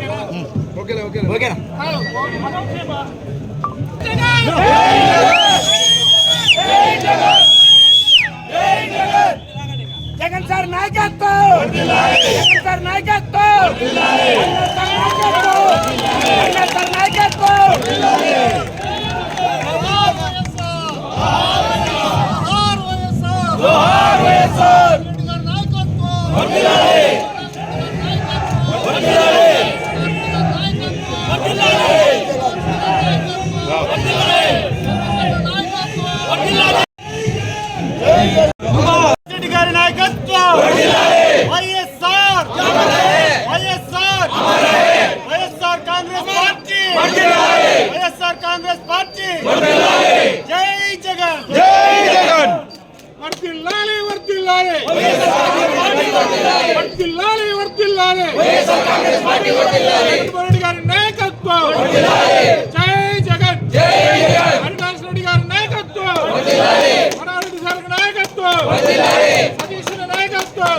ఓకేనా? జగన్ సార్ నాయకత్వం! జగన్ సార్ నాయకత్వం! సార్ నాయకత్వం! Reddy YSR Congress party YSR Congress party జై జగన్ జై జగన్ వర్దిల్లాలి వర్దిల్లాలి వర్దిల్లాలి వర్దిల్లాలి జగన్మోహన్ రెడ్డి గారి నాయకత్వం జై జగన్ జై జగన్ హరిదాస్ రెడ్డి గారి నాయకత్వం మనారెడ్డి సార్ నాయకత్వం సతీష్ నాయకత్వం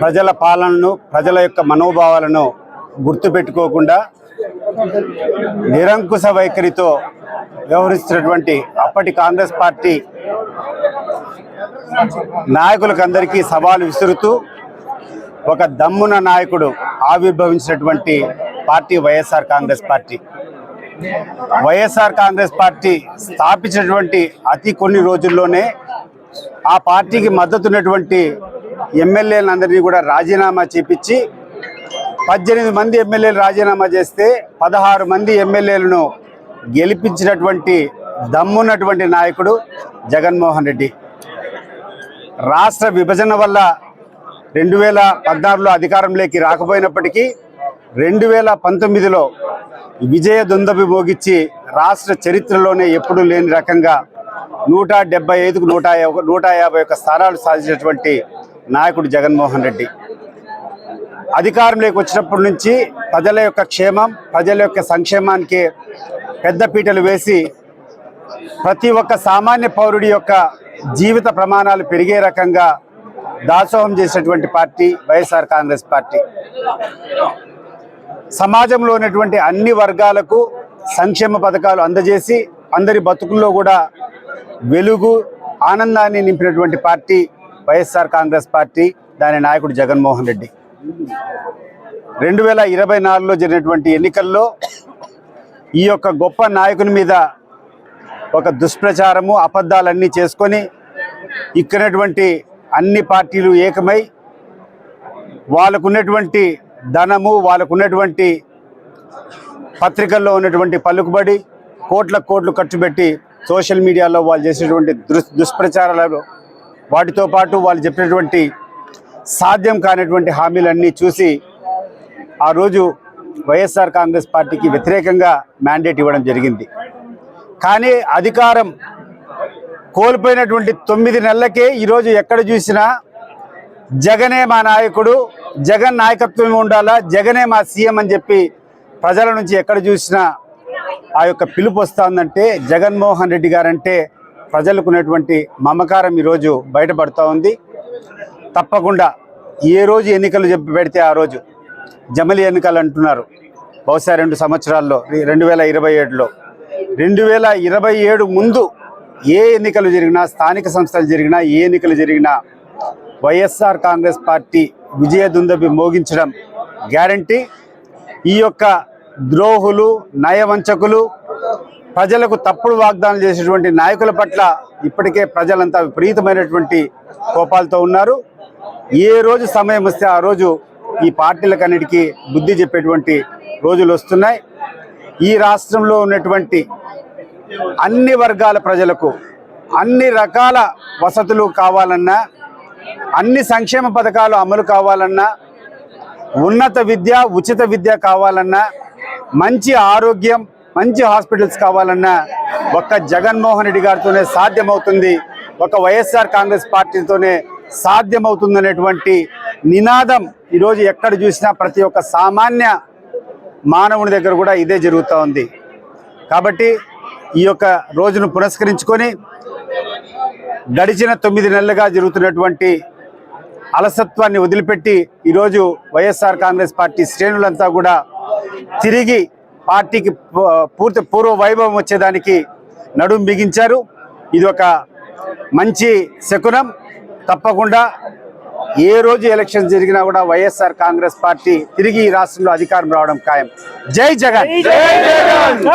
ప్రజల పాలనను ప్రజల యొక్క మనోభావాలను గుర్తుపెట్టుకోకుండా నిరంకుశ వైఖరితో వ్యవహరిస్తున్నటువంటి అప్పటి కాంగ్రెస్ పార్టీ నాయకులకందరికీ సవాలు విసురుతూ ఒక దమ్మున నాయకుడు ఆవిర్భవించినటువంటి party YSR Congress party. YSR Congress party స్థాపించినటువంటి అతి కొన్ని రోజుల్లోనే ఆ పార్టీకి మద్దతున్నటువంటి ఎమ్మెల్యేలందరినీ కూడా రాజీనామా చేపించి పద్దెనిమిది మంది ఎమ్మెల్యేలు రాజీనామా చేస్తే పదహారు మంది ఎమ్మెల్యేలను గెలిపించినటువంటి దమ్మున్నటువంటి నాయకుడు జగన్మోహన్ రెడ్డి. రాష్ట్ర విభజన వల్ల రెండు వేల పద్నాలుగులో అధికారంలోకి రాకపోయినప్పటికీ రెండు వేల పంతొమ్మిదిలో విజయ దుందబి మోగిచ్చి రాష్ట్ర చరిత్రలోనే ఎప్పుడూ లేని రకంగా నూట డెబ్బై ఐదుకు నూట నూట యాభై ఒక్క స్థానాలు సాధించినటువంటి నాయకుడు జగన్మోహన్ రెడ్డి. అధికారంలోకి వచ్చినప్పటి నుంచి ప్రజల యొక్క క్షేమం ప్రజల యొక్క సంక్షేమానికి పెద్దపీటలు వేసి ప్రతి ఒక్క సామాన్య పౌరుడి యొక్క జీవిత ప్రమాణాలు పెరిగే రకంగా దాసోహం చేసినటువంటి పార్టీ వైఎస్ఆర్ కాంగ్రెస్ పార్టీ. సమాజంలో ఉన్నటువంటి అన్ని వర్గాలకు సంక్షేమ పథకాలు అందజేసి అందరి బతుకుల్లో కూడా వెలుగు ఆనందాన్ని నింపినటువంటి పార్టీ వైఎస్ఆర్ కాంగ్రెస్ పార్టీ దాని నాయకుడు జగన్మోహన్ రెడ్డి. రెండు వేల ఇరవై నాలుగులో జరిగినటువంటి ఎన్నికల్లో ఈ యొక్క గొప్ప నాయకుని మీద ఒక దుష్ప్రచారము అబద్ధాలన్నీ చేసుకొని ఇక్కడటువంటి అన్ని పార్టీలు ఏకమై వాళ్ళకున్నటువంటి ధనము వాళ్ళకున్నటువంటి పత్రికల్లో ఉన్నటువంటి పలుకుబడి కోట్ల కోట్లు ఖర్చు పెట్టి సోషల్ మీడియాలో వాళ్ళు చేసేటువంటి దుస్ దుష్ప్రచారాలలో వాటితో పాటు వాళ్ళు చెప్పినటువంటి సాధ్యం కానటువంటి హామీలన్నీ చూసి ఆ రోజు వైఎస్ఆర్ కాంగ్రెస్ పార్టీకి వ్యతిరేకంగా మ్యాండేట్ ఇవ్వడం జరిగింది. కానీ అధికారం కోల్పోయినటువంటి తొమ్మిది నెలలకే ఈరోజు ఎక్కడ చూసినా జగనే మా నాయకుడు జగన్ నాయకత్వం ఉండాలా జగనే మా సీఎం అని చెప్పి ప్రజల నుంచి ఎక్కడ చూసినా ఆ యొక్క పిలుపు వస్తుందంటే జగన్మోహన్ రెడ్డి గారంటే ప్రజలకు ఉన్నటువంటి మమకారం ఈరోజు బయటపడుతూ ఉంది. తప్పకుండా ఏ రోజు ఎన్నికలు చెప్పి పెడితే ఆ రోజు జమలి ఎన్నికలు అంటున్నారు. బహుశా రెండు సంవత్సరాల్లో రెండు వేల ఇరవై ఏడులో. రెండు వేల ఇరవై ఏడు ముందు ఏ ఎన్నికలు జరిగినా స్థానిక సంస్థలు జరిగినా ఏ ఎన్నికలు జరిగినా వైఎస్ఆర్ కాంగ్రెస్ పార్టీ విజయ దుందబి మోగించడం గ్యారంటీ. ఈ యొక్క ద్రోహులు నయవంచకులు ప్రజలకు తప్పుడు వాగ్దానం చేసేటువంటి నాయకుల పట్ల ఇప్పటికే ప్రజలంతా విపరీతమైనటువంటి కోపాలతో ఉన్నారు. ఏ రోజు సమయం వస్తే ఆ రోజు ఈ పార్టీలకన్నిటికీ బుద్ధి చెప్పేటువంటి రోజులు వస్తున్నాయి. ఈ రాష్ట్రంలో ఉన్నటువంటి అన్ని వర్గాల ప్రజలకు అన్ని రకాల వసతులు కావాలన్నా అన్ని సంక్షేమ పథకాలు అమలు కావాలన్నా ఉన్నత విద్య ఉచిత విద్య కావాలన్నా మంచి ఆరోగ్యం మంచి హాస్పిటల్స్ కావాలన్నా ఒక్క జగన్మోహన్ రెడ్డి గారితోనే సాధ్యమవుతుంది. ఒక వైఎస్ఆర్ కాంగ్రెస్ పార్టీతోనే సాధ్యమవుతుందనేటువంటి నినాదం ఈరోజు ఎక్కడ చూసినా ప్రతి ఒక్క సామాన్య మానవుని దగ్గర కూడా ఇదే జరుగుతూ ఉంది. కాబట్టి ఈ యొక్క రోజును పురస్కరించుకొని గడిచిన తొమ్మిది నెలలుగా జరుగుతున్నటువంటి అలసత్వాన్ని వదిలిపెట్టి ఈరోజు వైఎస్ఆర్ కాంగ్రెస్ పార్టీ శ్రేణులంతా కూడా తిరిగి పార్టీకి పూ- పూర్తి పూర్వ వైభవం వచ్చేదానికి నడుం బిగించారు. ఇది ఒక మంచి శకునం. తప్పకుండా ఏ రోజు ఎలక్షన్ జరిగినా కూడా వైఎస్ఆర్ కాంగ్రెస్ పార్టీ తిరిగి ఈ రాష్ట్రంలో అధికారం రావడం ఖాయం. జై జగన్!